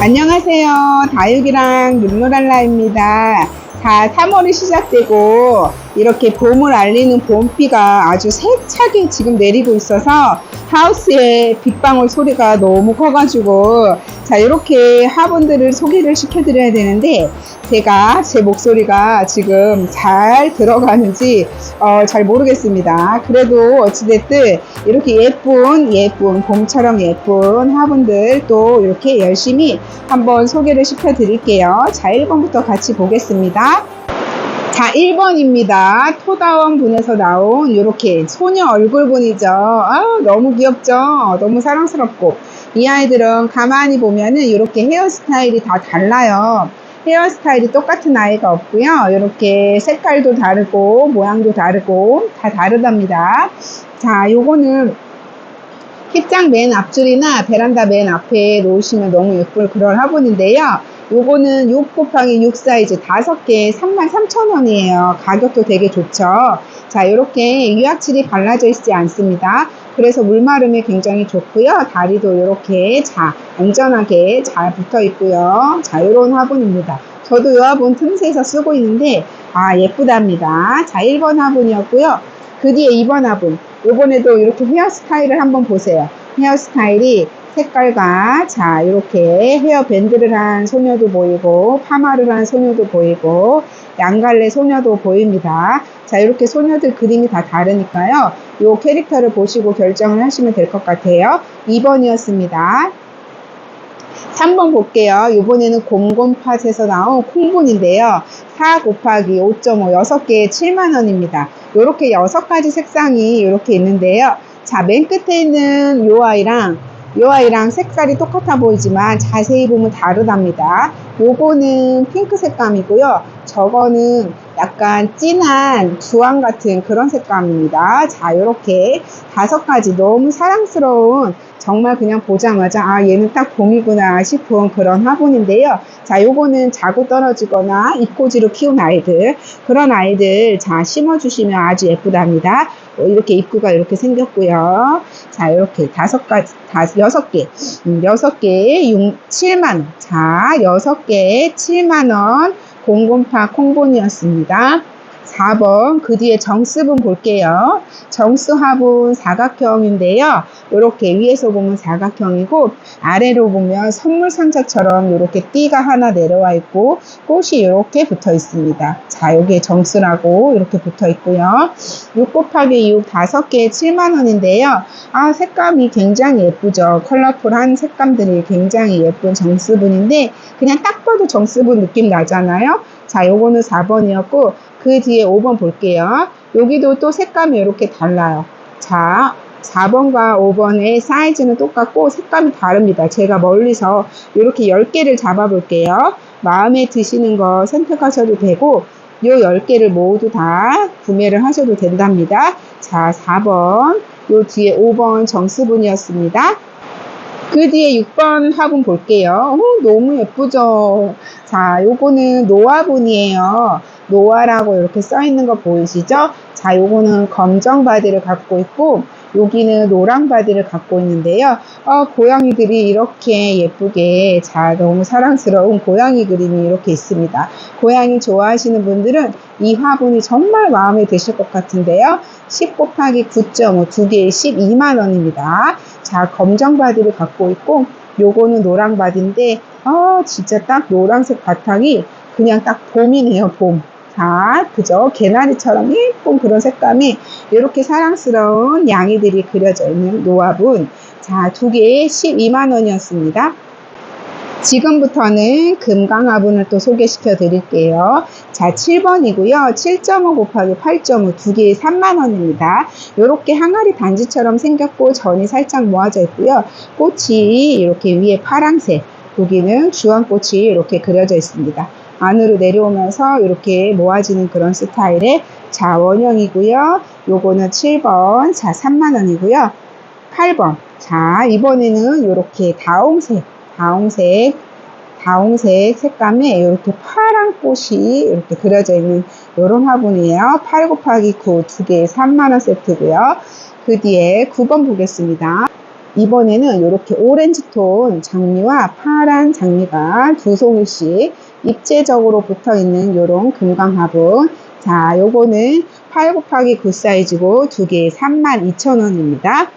안녕하세요. 다육이랑 룰루랄라입니다. 자, 3월이 시작되고 이렇게 봄을 알리는 봄비가 아주 세차게 지금 내리고 있어서 하우스에 빗방울 소리가 너무 커가지고 자, 이렇게 화분들을 소개를 시켜드려야 되는데 제가 제 목소리가 지금 잘 들어가는지 어, 잘 모르겠습니다. 그래도 어찌됐든 이렇게 예쁜 예쁜 봄처럼 예쁜 화분들 또 이렇게 열심히 한번 소개를 시켜드릴게요. 자, 1번부터 같이 보겠습니다. 자, 1번입니다. 토다원 분에서 나온 이렇게 소녀 얼굴분이죠. 아, 너무 귀엽죠? 너무 사랑스럽고. 이 아이들은 가만히 보면은 이렇게 헤어스타일이 다 달라요. 헤어스타일이 똑같은 아이가 없고요. 이렇게 색깔도 다르고 모양도 다르고 다 다르답니다. 자, 요거는 힙장 맨 앞줄이나 베란다 맨 앞에 놓으시면 너무 예쁠 그런 화분인데요. 요거는 6 곱하기 6 사이즈 5개 33,000원이에요. 가격도 되게 좋죠. 자, 이렇게 유약칠이 발라져 있지 않습니다. 그래서 물마름이 굉장히 좋고요. 다리도 이렇게 자, 안전하게 잘 붙어 있고요. 자, 이런 화분입니다. 저도 이 화분 틈새에서 쓰고 있는데, 아, 예쁘답니다. 자, 1번 화분이었고요. 그 뒤에 2번 화분. 요번에도 이렇게 헤어스타일을 한번 보세요. 헤어스타일이 색깔과 자 이렇게 헤어밴드를 한 소녀도 보이고 파마를 한 소녀도 보이고 양갈래 소녀도 보입니다. 자 이렇게 소녀들 그림이 다 다르니까요. 요 캐릭터를 보시고 결정을 하시면 될 것 같아요. 2번이었습니다. 3번 볼게요. 이번에는 곰곰팟에서 나온 콩분인데요. 4 곱하기 5.5 6개에 7만원입니다. 이렇게 6가지 색상이 이렇게 있는데요. 자, 맨 끝에 있는 요 아이랑 요 아이랑 색깔이 똑같아 보이지만 자세히 보면 다르답니다. 요거는 핑크 색감이고요. 저거는 약간 진한 주황 같은 그런 색감입니다. 자, 요렇게 다섯 가지 너무 사랑스러운 정말 그냥 보자마자 아 얘는 딱 봄이구나 싶은 그런 화분인데요. 자, 요거는 자고 떨어지거나 입꼬지로 키운 아이들 그런 아이들 자 심어주시면 아주 예쁘답니다. 어, 이렇게 입구가 이렇게 생겼고요. 자, 이렇게 다섯 가지, 다, 여섯 개, 음, 여섯 개에 6, 7만원. 자, 여섯 개에 7만원. 공곰파 콩본이었습니다. 4번 그 뒤에 정습은 볼게요. 정수합은 사각형인데요. 이렇게 위에서 보면 사각형이고 아래로 보면 선물 상자처럼 이렇게 띠가 하나 내려와 있고 꽃이 이렇게 붙어 있습니다. 자, 여기에 정수라고 이렇게 붙어 있고요. 6 곱하기 6 5개에 7만 원인데요. 아, 색감이 굉장히 예쁘죠. 컬러풀한 색감들이 굉장히 예쁜 정수분인데 그냥 딱 봐도 정수분 느낌 나잖아요. 자, 요거는 4번이었고 그 뒤에 5번 볼게요. 여기도 또 색감이 이렇게 달라요. 자, 4번과 5번의 사이즈는 똑같고 색감이 다릅니다. 제가 멀리서 이렇게 10개를 잡아 볼게요. 마음에 드시는 거 선택하셔도 되고 요 10개를 모두 다 구매를 하셔도 된답니다. 자, 4번, 요 뒤에 5번 정수분이었습니다. 그 뒤에 6번 화분 볼게요. 오, 너무 예쁘죠? 자, 요거는 노화분이에요. 노화라고 이렇게 써 있는 거 보이시죠? 자, 요거는 검정 바디를 갖고 있고, 여기는 노랑 바디를 갖고 있는데요. 어, 고양이들이 이렇게 예쁘게, 자, 너무 사랑스러운 고양이 그림이 이렇게 있습니다. 고양이 좋아하시는 분들은 이 화분이 정말 마음에 드실 것 같은데요. 10 곱하기 9.5, 두 개에 12만 원입니다. 자, 검정 바디를 갖고 있고, 요거는 노랑 바디인데, 아, 진짜 딱 노란색 바탕이 그냥 딱 봄이네요, 봄. 자, 그죠? 개나리처럼 예쁜 그런 색감이 이렇게 사랑스러운 양이들이 그려져 있는 노화분. 자, 두 개에 12만 원이었습니다. 지금부터는 금강화분을 또 소개시켜 드릴게요. 자, 7번이고요. 7.5 곱하기 8.5 두 개에 3만원입니다. 이렇게 항아리 단지처럼 생겼고 전이 살짝 모아져 있고요. 꽃이 이렇게 위에 파랑색, 여기는 주황꽃이 이렇게 그려져 있습니다. 안으로 내려오면서 이렇게 모아지는 그런 스타일의 자, 원형이고요. 요거는 7번. 자, 3만원이고요. 8번. 자, 이번에는 이렇게 다홍색, 다홍색, 다홍색 색감에 이렇게 파란 꽃이 이렇게 그려져 있는 이런 화분이에요. 8 곱하기 9 두 개에 3만원 세트고요. 그 뒤에 9번 보겠습니다. 이번에는 이렇게 오렌지 톤 장미와 파란 장미가 두 송이씩 입체적으로 붙어 있는 이런 금강 화분. 자, 요거는 8 곱하기 9 사이즈고 두 개에 32,000원입니다.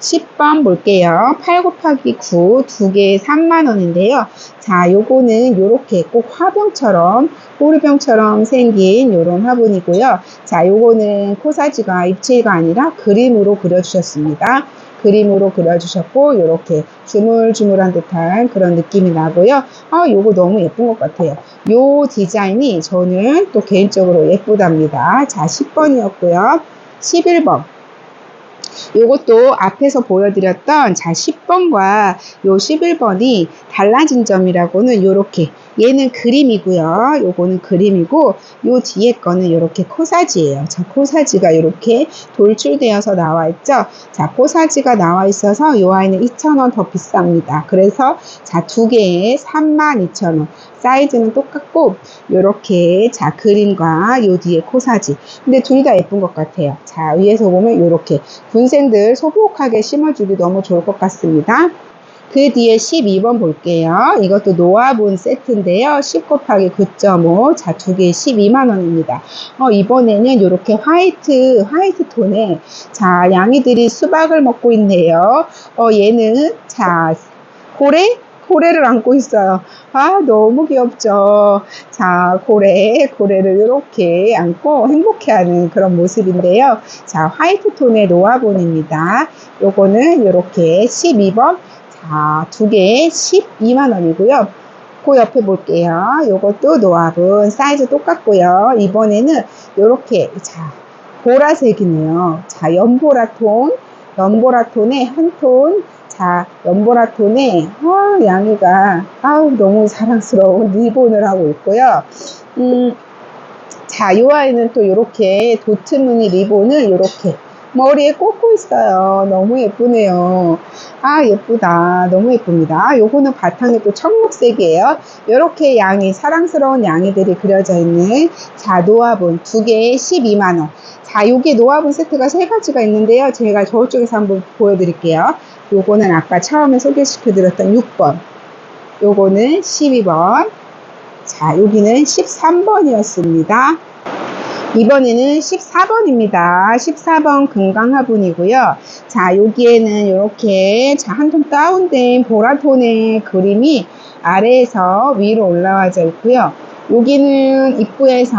10번 볼게요. 8 곱하기 9 두 개에 3만원인데요. 자, 요거는 요렇게 꼭 화병처럼, 호리병처럼 생긴 요런 화분이고요. 자, 요거는 코사지가 입체가 아니라 그림으로 그려주셨습니다. 그림으로 그려주셨고, 요렇게 주물주물한 듯한 그런 느낌이 나고요. 아, 요거 너무 예쁜 것 같아요. 요 디자인이 저는 또 개인적으로 예쁘답니다. 자, 10번이었고요. 11번. 요것도 앞에서 보여드렸던 자 10번과 요 11번이 달라진 점이라고는 요렇게 얘는 그림이고요. 요거는 그림이고 요 뒤에 거는 요렇게 코사지예요. 자 코사지가 요렇게 돌출되어서 나와 있죠. 자 코사지가 나와 있어서 요 아이는 2,000원 더 비쌉니다. 그래서 자 두 개에 32,000원 사이즈는 똑같고 요렇게 자 그림과 요 뒤에 코사지 근데 둘 다 예쁜 것 같아요. 자 위에서 보면 요렇게 군생들 소복하게 심어주기 너무 좋을 것 같습니다. 그 뒤에 12번 볼게요. 이것도 노아본 세트인데요. 10 곱하기 9.5. 자, 두 개에 12만원입니다. 어, 이번에는 이렇게 화이트, 화이트 톤에, 자, 양이들이 수박을 먹고 있네요. 어, 얘는, 자, 고래? 고래를 안고 있어요. 아, 너무 귀엽죠. 자, 고래, 고래를 이렇게 안고 행복해하는 그런 모습인데요. 자, 화이트 톤의 노아본입니다. 요거는 이렇게 12번. 자, 두 개에 12만 원이고요. 그 옆에 볼게요. 요것도 노합은 사이즈 똑같고요. 이번에는 이렇게 자 보라색이네요. 자 연보라 톤, 연보라 톤에 한 톤. 자 연보라 톤에 어, 양이가 아우 너무 사랑스러운 리본을 하고 있고요. 음, 자, 이 아이는 또 이렇게 도트 무늬 리본을 이렇게 머리에 꽂고 있어요. 너무 예쁘네요. 아, 예쁘다. 너무 예쁩니다. 요거는 바탕이 또 청록색이에요. 이렇게 양이, 사랑스러운 양이들이 그려져 있는, 자, 노화분 두 개에 12만원. 자, 요게 노화분 세트가 세 가지가 있는데요. 제가 저쪽에서 한번 보여드릴게요. 요거는 아까 처음에 소개시켜 드렸던 6번. 요거는 12번. 자, 여기는 13번이었습니다. 이번에는 14번입니다. 14번 금강화분이고요. 자, 여기에는 이렇게 자, 한 톤 다운된 보라톤의 그림이 아래에서 위로 올라와져 있고요. 여기는 입구에서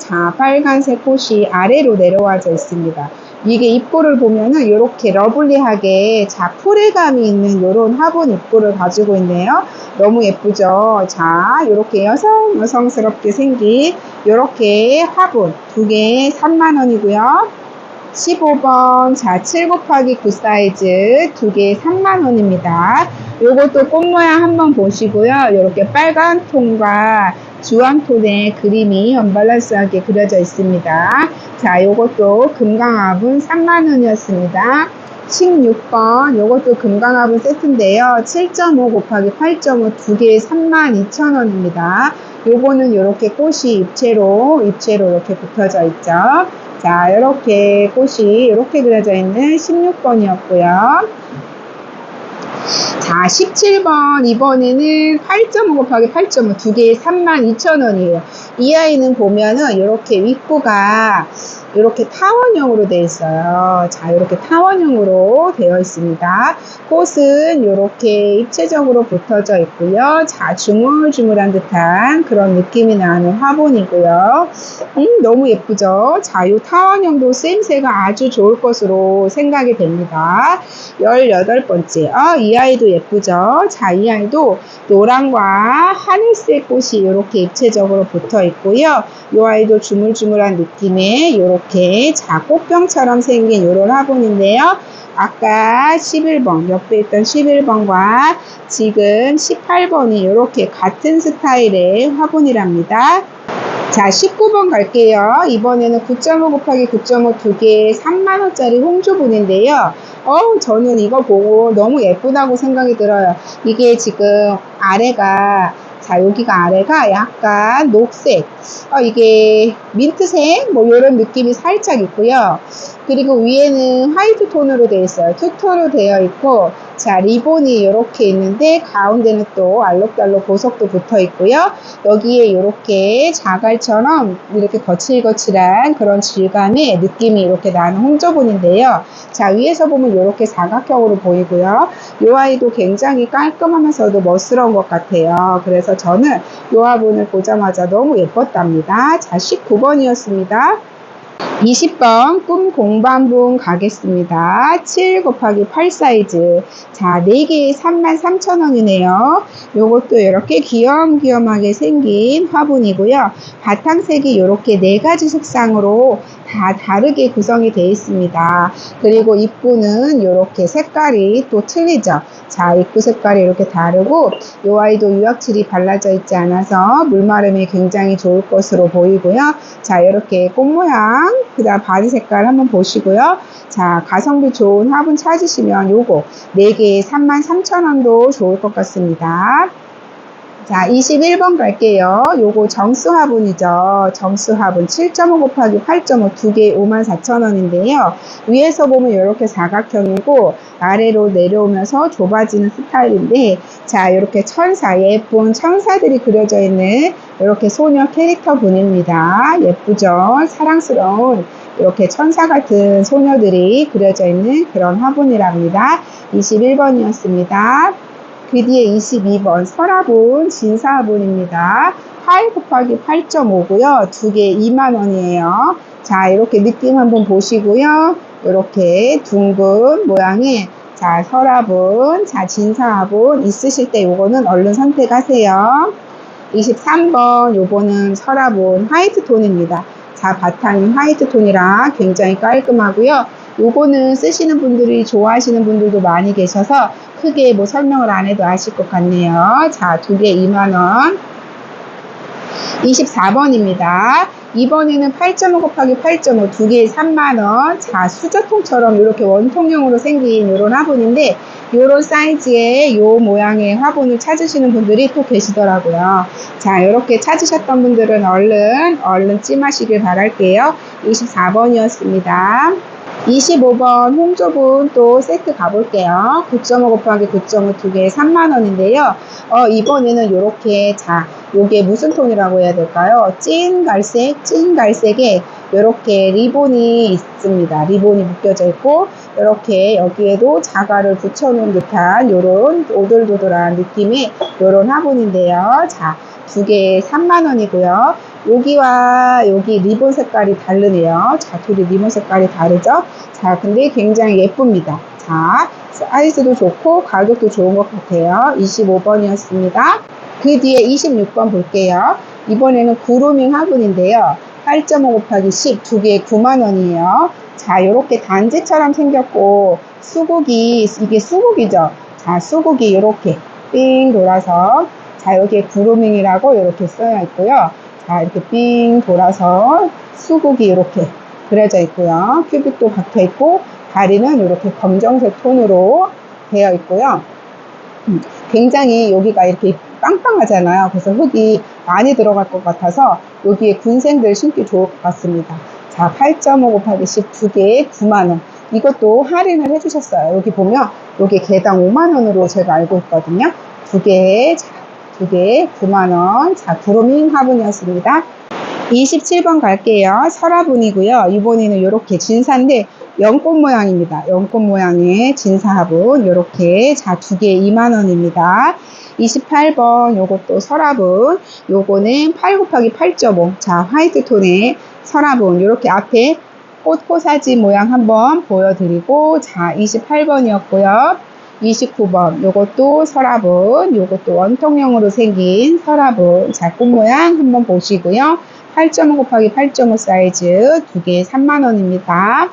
자, 빨간색 꽃이 아래로 내려와져 있습니다. 이게 입구를 보면은 이렇게 러블리하게 자 풀의감이 있는 이런 화분 입구를 가지고 있네요. 너무 예쁘죠? 자 이렇게 여성 여성스럽게 생긴 이렇게 화분 두 개에 3만 원이고요. 15번 자 7 곱하기 9 사이즈 두 개에 3만 원입니다. 요것도 꽃 모양 한번 보시고요. 이렇게 빨간 톤과 주황톤의 그림이 언밸런스하게 그려져 있습니다. 자, 요것도 금강화분 3만원이었습니다. 16번, 요것도 금강화분 세트인데요. 7.5 곱하기 8.5 두 개에 32,000원입니다. 요거는 이렇게 꽃이 입체로, 입체로 이렇게 붙어져 있죠. 자, 이렇게 꽃이 이렇게 그려져 있는 16번이었고요. 자, 17번 이번에는 8.5 곱하기 8.5 두 개에 32,000원이에요. 이 아이는 보면은 이렇게 윗구가 이렇게 타원형으로 되어 있어요. 자, 이렇게 타원형으로 되어 있습니다. 꽃은 이렇게 입체적으로 붙어져 있고요. 자, 주물주물한 듯한 그런 느낌이 나는 화분이고요. 음, 너무 예쁘죠? 자, 이 타원형도 쓰임새가 아주 좋을 것으로 생각이 됩니다. 18번째. 아, 이 아이도 예쁘죠? 자, 이 아이도 노랑과 하늘색 꽃이 이렇게 입체적으로 붙어 있고요. 이 아이도 주물주물한 느낌의 이렇게 자 꽃병처럼 생긴 이런 화분인데요. 아까 11번, 옆에 있던 11번과 지금 18번이 이렇게 같은 스타일의 화분이랍니다. 자, 19번 갈게요. 이번에는 9.5 곱하기 9.5 두 개에 3만원짜리 홍조분인데요. 어우, 저는 이거 보고 너무 예쁘다고 생각이 들어요. 이게 지금 아래가, 자, 여기가 아래가 약간 녹색, 어, 이게 민트색, 뭐, 이런 느낌이 살짝 있고요. 그리고 위에는 화이트 톤으로 되어 있어요. 투톤으로 되어 있고, 자, 리본이 이렇게 있는데, 가운데는 또 알록달록 보석도 붙어 있고요. 여기에 이렇게 자갈처럼 이렇게 거칠거칠한 그런 질감의 느낌이 이렇게 나는 홍조분인데요. 자, 위에서 보면 이렇게 사각형으로 보이고요. 이 아이도 굉장히 깔끔하면서도 멋스러운 것 같아요. 그래서 저는 이 화분을 보자마자 너무 예뻤답니다. 자, 19번이었습니다. 20번 꿈 공반분 가겠습니다. 7 곱하기 8 사이즈. 자, 4개에 33,000원이네요. 요것도 이렇게 귀염귀염하게 생긴 화분이고요. 바탕색이 이렇게 네 가지 색상으로 다 다르게 구성이 되어 있습니다. 그리고 입구는 이렇게 색깔이 또 틀리죠. 자, 입구 색깔이 이렇게 다르고 이 아이도 유약칠이 발라져 있지 않아서 물마름이 굉장히 좋을 것으로 보이고요. 자, 이렇게 꽃 모양, 그 다음 바디 색깔 한번 보시고요. 자, 가성비 좋은 화분 찾으시면 요거 4개에 33,000원도 좋을 것 같습니다. 자, 21번 갈게요. 요거 정수 화분이죠. 정수 화분 7.5 곱하기 8.5 두 개 54,000원인데요. 위에서 보면 이렇게 사각형이고 아래로 내려오면서 좁아지는 스타일인데 자, 이렇게 천사 예쁜 천사들이 그려져 있는 이렇게 소녀 캐릭터 분입니다. 예쁘죠? 사랑스러운 이렇게 천사 같은 소녀들이 그려져 있는 그런 화분이랍니다. 21번이었습니다. 그 뒤에 22번 서라분 진사분입니다. 8 곱하기 8.5고요. 두 개 2만원이에요. 자 이렇게 느낌 한번 보시고요. 이렇게 둥근 모양의 자 서라분, 자 진사분 있으실 때 요거는 얼른 선택하세요. 23번 요거는 서라분 화이트 톤입니다. 자 바탕이 화이트 톤이라 굉장히 깔끔하고요. 요거는 쓰시는 분들이 좋아하시는 분들도 많이 계셔서 크게 뭐 설명을 안 해도 아실 것 같네요. 자, 두 개 2만원. 24번입니다. 이번에는 8.5 곱하기 8.5 두 개에 3만원. 자, 수저통처럼 이렇게 원통형으로 생긴 이런 화분인데, 이런 사이즈의 요 모양의 화분을 찾으시는 분들이 또 계시더라고요. 자, 이렇게 찾으셨던 분들은 얼른, 얼른 찜하시길 바랄게요. 24번이었습니다. 25번 홍조분 또 세트 가볼게요. 9.5 곱하기 9.5 두 개에 3만원인데요. 어, 이번에는 이렇게, 자, 요게 무슨 톤이라고 해야 될까요? 찐 갈색, 찐 갈색에 이렇게 리본이 있습니다. 리본이 묶여져 있고, 이렇게 여기에도 자갈을 붙여놓은 듯한 요런 오돌도돌한 느낌의 요런 화분인데요. 자, 두 개에 3만원이고요. 여기와 여기 리본 색깔이 다르네요. 자, 둘이 리본 색깔이 다르죠? 자, 근데 굉장히 예쁩니다. 자, 사이즈도 좋고 가격도 좋은 것 같아요. 25번이었습니다. 그 뒤에 26번 볼게요. 이번에는 구루밍 화분인데요. 8.5 곱하기 10, 두 개에 9만원이에요. 자, 이렇게 단지처럼 생겼고, 수국이, 이게 수국이죠? 자, 수국이 이렇게 삥 돌아서, 자, 여기에 구루밍이라고 이렇게 써여 있고요. 자, 이렇게 삥 돌아서 수국이 이렇게 그려져 있고요. 큐빅도 박혀 있고, 다리는 이렇게 검정색 톤으로 되어 있고요. 음, 굉장히 여기가 이렇게 빵빵하잖아요. 그래서 흙이 많이 들어갈 것 같아서 여기에 군생들 신기 좋을 것 같습니다. 자, 8.5 곱하기 10 두 개에 9만원. 이것도 할인을 해주셨어요. 여기 보면 여기 개당 5만원으로 제가 알고 있거든요. 두 개에, 자, 두 개에 9만원. 자, 구로밍 화분이었습니다. 27번 갈게요. 설화분이고요. 이번에는 이렇게 진사인데 연꽃 모양입니다. 연꽃 모양의 진사 화분 이렇게 자 두 개 2만 원입니다. 28번 요것도 설화분 요거는 8 곱하기 8.5 자 화이트 톤의 설화분 이렇게 앞에 꽃 코사지 모양 한번 보여드리고 자 28번이었고요. 29번 요것도 설화분 요것도 원통형으로 생긴 자꽃 모양 한번 보시고요. 8.5 곱하기 8.5 사이즈 두 개에 3만원입니다.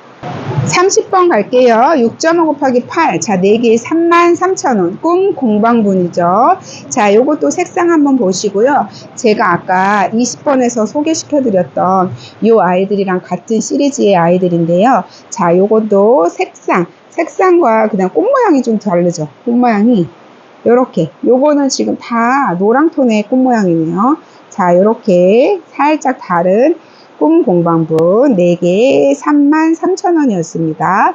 30번 갈게요. 6.5 곱하기 8. 자, 4개에 33,000원. 꿈 공방분이죠. 자, 요것도 색상 한번 보시고요. 제가 아까 20번에서 소개시켜 드렸던 요 아이들이랑 같은 시리즈의 아이들인데요. 자, 요것도 색상, 색상과 그냥 꽃 모양이 좀 다르죠. 꽃 모양이. 요렇게. 요거는 지금 다 노랑 톤의 꽃 모양이네요. 자, 요렇게 살짝 다른 꿈 공방분 4개 33,000원이었습니다.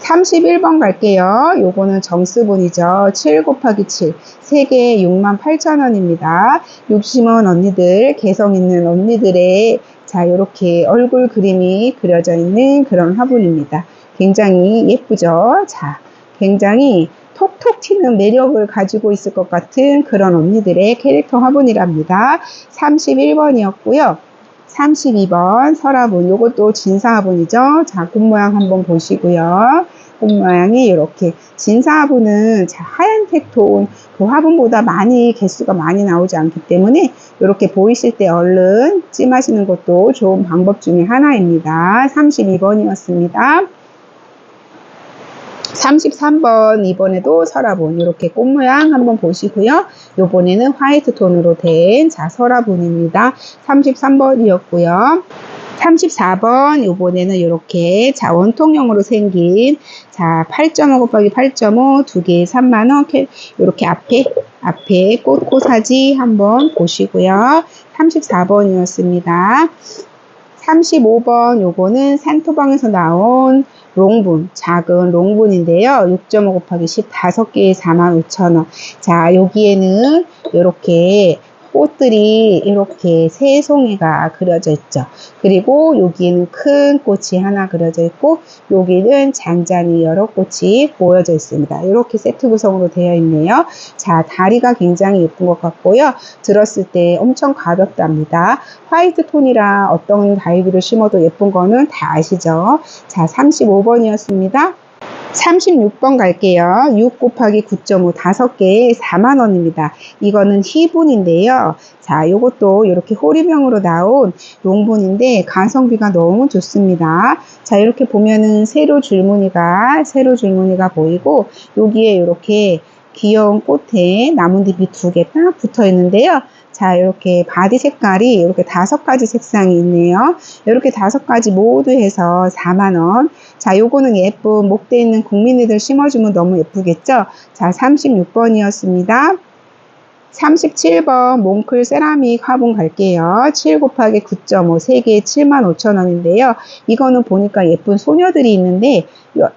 31번 갈게요. 요거는 정스분이죠. 7 곱하기 7. 3개 68,000원입니다. 욕심은 언니들, 개성 있는 언니들의 자, 요렇게 얼굴 그림이 그려져 있는 그런 화분입니다. 굉장히 예쁘죠? 자, 굉장히 톡톡 튀는 매력을 가지고 있을 것 같은 그런 언니들의 캐릭터 화분이랍니다. 31번이었고요. 32번 서라분 요것도 진사화분이죠. 자, 꽃 모양 한번 보시고요. 꽃 모양이 이렇게 진사화분은 자, 하얀 색 톤 그 화분보다 많이 개수가 많이 나오지 않기 때문에 이렇게 보이실 때 얼른 찜하시는 것도 좋은 방법 중에 하나입니다. 32번이었습니다. 33번 이번에도 서라본 이렇게 꽃 모양 한번 보시고요. 요번에는 화이트 톤으로 된 자 서라본입니다. 33번이었고요. 34번 요번에는 이렇게 자 원통형으로 생긴 자 8.5 곱하기 8.5 두 개에 3만원 이렇게 앞에 앞에 꽃꽃사지 한번 보시고요. 34번이었습니다. 35번 요거는 산토방에서 나온 롱분, 작은 롱분인데요. 6.5 곱하기 10, 5개에 45,000원. 자, 여기에는 이렇게 꽃들이 이렇게 세 송이가 그려져 있죠. 그리고 여기에는 큰 꽃이 하나 그려져 있고 여기는 잔잔히 여러 꽃이 모여져 있습니다. 이렇게 세트 구성으로 되어 있네요. 자, 다리가 굉장히 예쁜 것 같고요. 들었을 때 엄청 가볍답니다. 화이트 톤이라 어떤 다이비를 심어도 예쁜 거는 다 아시죠? 자, 35번이었습니다. 36번 갈게요. 6 곱하기 9.5 5개에 4만원입니다. 이거는 희분인데요. 자, 요것도 이렇게 호리병으로 나온 롱분인데 가성비가 너무 좋습니다. 자, 이렇게 보면은 세로 줄무늬가 세로 줄무늬가 보이고 여기에 이렇게 귀여운 꽃에 나뭇잎이 두 개 딱 붙어 있는데요. 자, 이렇게 바디 색깔이 이렇게 다섯 가지 색상이 있네요. 이렇게 다섯 가지 모두 해서 4만원. 자, 요거는 예쁜 목대 있는 국민이들 심어주면 너무 예쁘겠죠? 자, 36번이었습니다. 37번 몽클 세라믹 화분 갈게요. 7 곱하기 9.5 3개에 75,000원인데요. 이거는 보니까 예쁜 소녀들이 있는데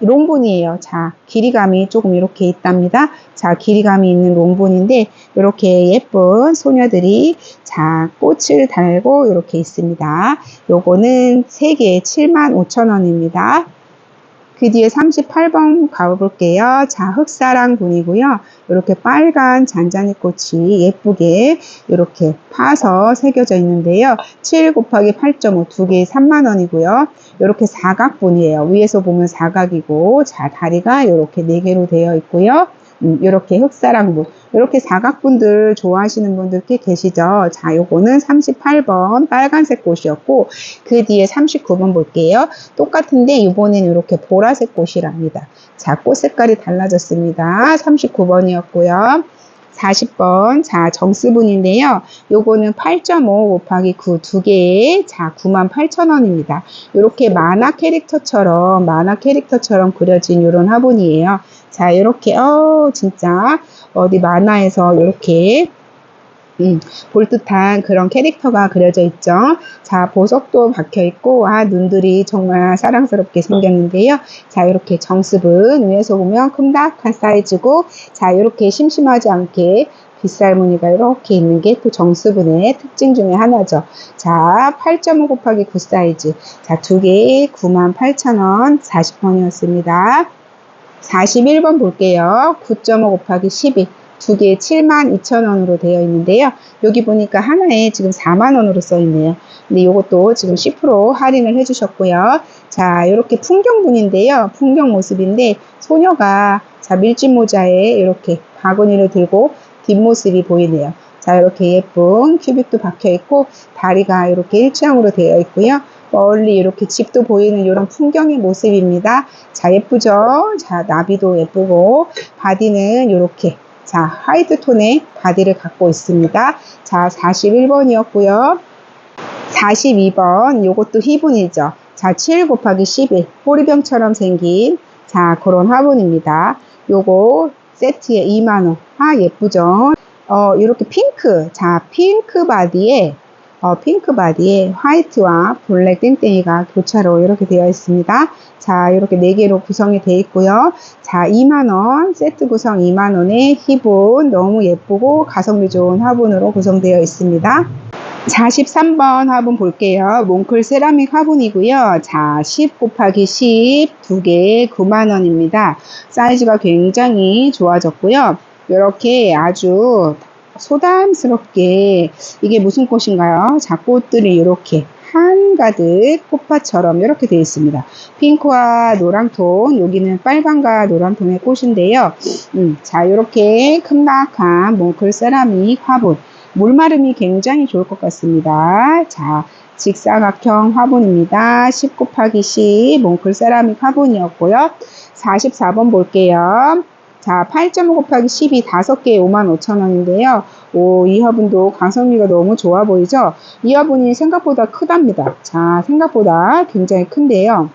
롱분이에요. 자, 길이감이 조금 이렇게 있답니다. 자, 길이감이 있는 롱분인데 이렇게 예쁜 소녀들이 자, 꽃을 달고 이렇게 있습니다. 요거는 3개에 75,000원입니다. 그 뒤에 38번 가볼게요. 자, 흑사랑 분이고요. 이렇게 빨간 잔잔이 꽃이 예쁘게 이렇게 파서 새겨져 있는데요. 7 곱하기 8.5 두 개에 3만원이고요. 이렇게 사각분이에요. 위에서 보면 사각이고, 자, 다리가 이렇게 4개로 되어 있고요. 음, 이렇게 흑사랑분 이렇게 사각분들 좋아하시는 분들 꽤 계시죠? 자 요거는 38번 빨간색 꽃이었고 그 뒤에 39번 볼게요. 똑같은데 이번에는 이렇게 보라색 꽃이랍니다. 자 꽃 색깔이 달라졌습니다. 39번이었고요 40번. 자, 정스분인데요. 요거는 8.5 곱하기 9 두 개에 자, 98,000원입니다. 이렇게 만화 캐릭터처럼 만화 캐릭터처럼 그려진 이런 화분이에요. 자, 이렇게 어 진짜 어디 만화에서 이렇게 음, 볼 듯한 그런 캐릭터가 그려져 있죠. 자, 보석도 박혀 있고, 아, 눈들이 정말 사랑스럽게 생겼는데요. 자, 이렇게 정습은 위에서 보면 큼닥한 사이즈고, 자, 이렇게 심심하지 않게 빗살 무늬가 이렇게 있는 게 또 정수분의 특징 중에 하나죠. 자, 8.5 곱하기 9 사이즈. 자, 두 개에 98,000원 40번이었습니다. 41번 볼게요. 9.5 곱하기 12. 두 개에 72,000원으로 되어 있는데요. 여기 보니까 하나에 지금 4만 원으로 써 있네요. 근데 이것도 지금 10% 할인을 해주셨고요. 자, 이렇게 풍경분인데요. 풍경 모습인데 소녀가 자 밀짚 모자에 이렇게 바구니를 들고 뒷모습이 보이네요. 자, 이렇게 예쁜 큐빅도 박혀 있고 다리가 이렇게 일자형으로 되어 있고요. 멀리 이렇게 집도 보이는 이런 풍경의 모습입니다. 자, 예쁘죠? 자, 나비도 예쁘고, 바디는 이렇게, 자, 화이트 톤의 바디를 갖고 있습니다. 자, 41번이었고요. 42번, 요것도 희분이죠. 자, 7 곱하기 11, 호리병처럼 생긴, 자, 그런 화분입니다. 요거 세트에 2만원. 아, 예쁘죠? 어, 이렇게 핑크. 자, 핑크 바디에, 어, 핑크 바디에 화이트와 블랙 땡땡이가 교차로 이렇게 되어 있습니다. 자, 이렇게 4개로 구성이 되어 있고요. 자, 2만원, 세트 구성 2만원에 희분, 너무 예쁘고 가성비 좋은 화분으로 구성되어 있습니다. 43번 화분 볼게요. 몽클 세라믹 화분이고요. 자, 10 곱하기 10, 두 개에 9만원입니다. 사이즈가 굉장히 좋아졌고요. 이렇게 아주 소담스럽게 이게 무슨 꽃인가요? 자, 꽃들이 이렇게 한가득 꽃밭처럼 이렇게 되어 있습니다. 핑크와 노란톤, 여기는 빨간과 노란톤의 꽃인데요. 음, 자, 이렇게 큼닥한 몽클 세라믹 화분. 물마름이 굉장히 좋을 것 같습니다. 자, 직사각형 화분입니다. 10 곱하기 10 몽클 세라믹 화분이었고요. 44번 볼게요. 자, 8.5 곱하기 12 5개에 55,000원인데요. 오, 이 화분도 가성비가 너무 좋아 보이죠? 이 화분이 생각보다 크답니다. 자, 생각보다 굉장히 큰데요.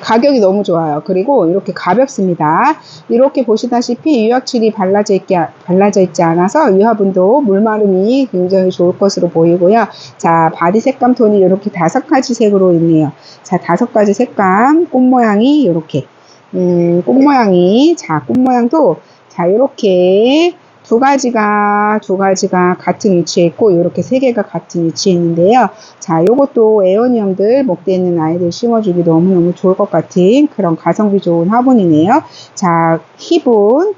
가격이 너무 좋아요. 그리고 이렇게 가볍습니다. 이렇게 보시다시피 유약칠이 발라져, 있게, 발라져 있지 않아서 이 화분도 물마름이 굉장히 좋을 것으로 보이고요. 자, 바디 색감 톤이 이렇게 다섯 가지 색으로 있네요. 자, 다섯 가지 색감, 꽃 모양이 이렇게, 음, 꽃 모양이, 자, 꽃 모양도, 자, 이렇게 두 가지가 두 가지가 같은 위치에 있고 이렇게 세 개가 같은 위치에 있는데요. 자, 요것도 에어니엄들 목대 있는 아이들 심어주기 너무너무 좋을 것 같은 그런 가성비 좋은 화분이네요. 자, 희분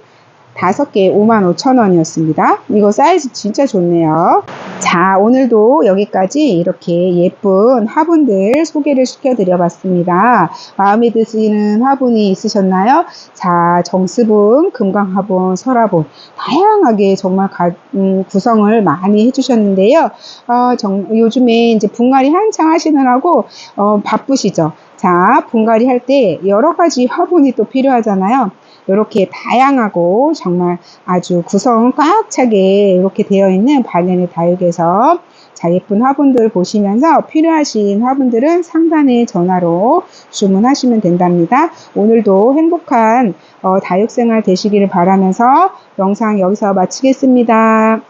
다섯 개에 55,000원이었습니다. 이거 사이즈 진짜 좋네요. 자, 오늘도 여기까지 이렇게 예쁜 화분들 소개를 시켜드려 봤습니다. 마음에 드시는 화분이 있으셨나요? 자, 정수분, 금강화분, 설화분, 다양하게 정말 가, 음, 구성을 많이 해주셨는데요. 어, 정, 요즘에 이제 분갈이 한창 하시느라고 어, 바쁘시죠? 자, 분갈이 할 때 여러 가지 화분이 또 필요하잖아요. 이렇게 다양하고 정말 아주 구성 꽉 차게 이렇게 되어 있는 반연의 다육에서 자 예쁜 화분들 보시면서 필요하신 화분들은 상단의 전화로 주문하시면 된답니다. 오늘도 행복한 어, 다육생활 되시기를 바라면서 영상 여기서 마치겠습니다.